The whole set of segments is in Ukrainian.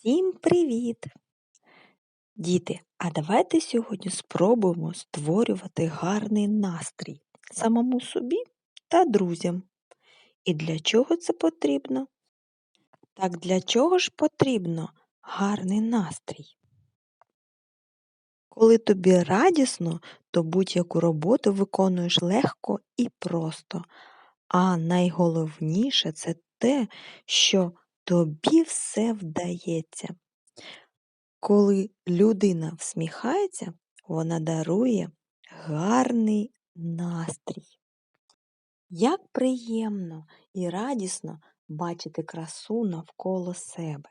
Всім привіт! Діти, а давайте сьогодні спробуємо створювати гарний настрій самому собі та друзям. І для чого це потрібно? Так для чого ж потрібно гарний настрій? Коли тобі радісно, то будь-яку роботу виконуєш легко і просто. А найголовніше це те, що тобі все вдається. Коли людина всміхається, вона дарує гарний настрій. Як приємно і радісно бачити красу навколо себе.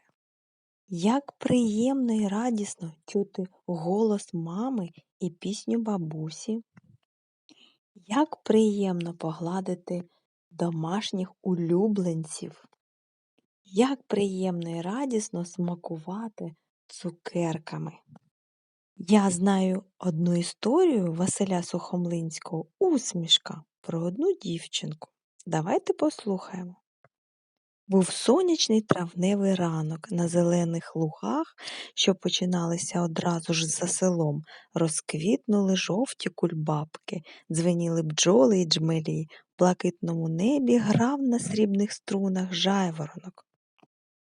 Як приємно і радісно чути голос мами і пісню бабусі. Як приємно погладити домашніх улюбленців. Як приємно і радісно смакувати цукерками. Я знаю одну історію Василя Сухомлинського Усмішка про одну дівчинку. Давайте послухаємо. Був сонячний травневий ранок на зелених лугах, що починалися одразу ж за селом, розквітнули жовті кульбабки, дзвеніли бджоли й джмелі, в блакитному небі грав на срібних струнах жайворонок.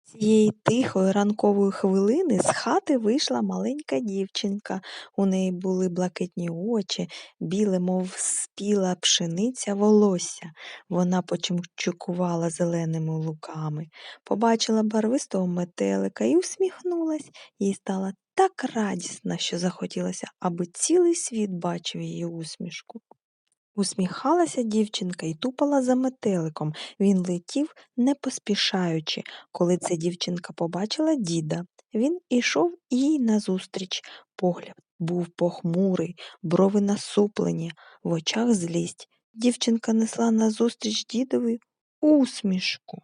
Цієї тихої ранкової хвилини з хати вийшла маленька дівчинка. У неї були блакитні очі, біле, мов спіла пшениця волосся. Вона почимчукувала зеленими луками, побачила барвистого метелика і усміхнулась. Їй стало так радісно, що захотілося, аби цілий світ бачив її усмішку. Усміхалася дівчинка і тупала за метеликом. Він летів, не поспішаючи. Коли ця дівчинка побачила діда, він ішов їй назустріч. Погляд був похмурий, брови насуплені, в очах злість. Дівчинка несла назустріч дідові усмішку.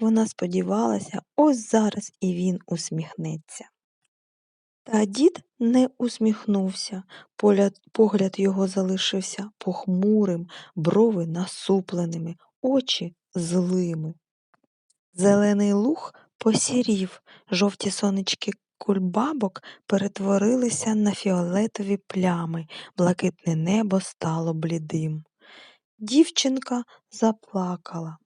Вона сподівалася, ось зараз і він усміхнеться. Та дід не усміхнувся, погляд його залишився похмурим, брови насупленими, очі злими. Зелений луг посірів, жовті сонечки кульбабок перетворилися на фіолетові плями, блакитне небо стало блідим. Дівчинка заплакала.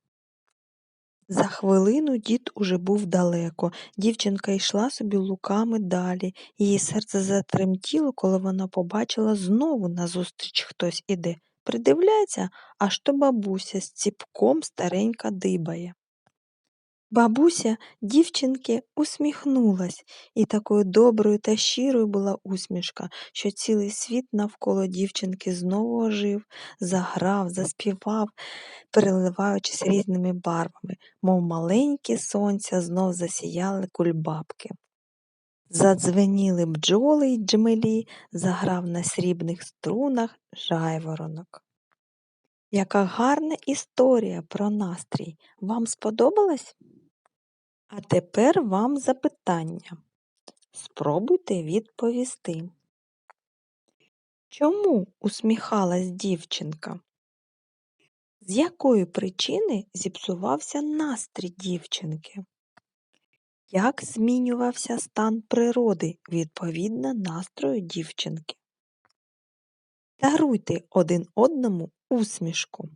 За хвилину дід уже був далеко. Дівчинка йшла собі луками далі. Її серце затремтіло, коли вона побачила знову назустріч хтось іде. Придивляється, аж то бабуся з ціпком старенька дибає. Бабуся дівчинки усміхнулась, і такою доброю та щирою була усмішка, що цілий світ навколо дівчинки знову ожив, заграв, заспівав, переливаючись різними барвами, мов маленькі сонця знов засіяли кульбабки. Задзвеніли бджоли й джмелі, заграв на срібних струнах жайворонок. Яка гарна історія про настрій. Вам сподобалась? А тепер вам запитання. Спробуйте відповісти. Чому усміхалась дівчинка? З якої причини зіпсувався настрій дівчинки? Як змінювався стан природи відповідно настрою дівчинки? Даруйте один одному усмішку.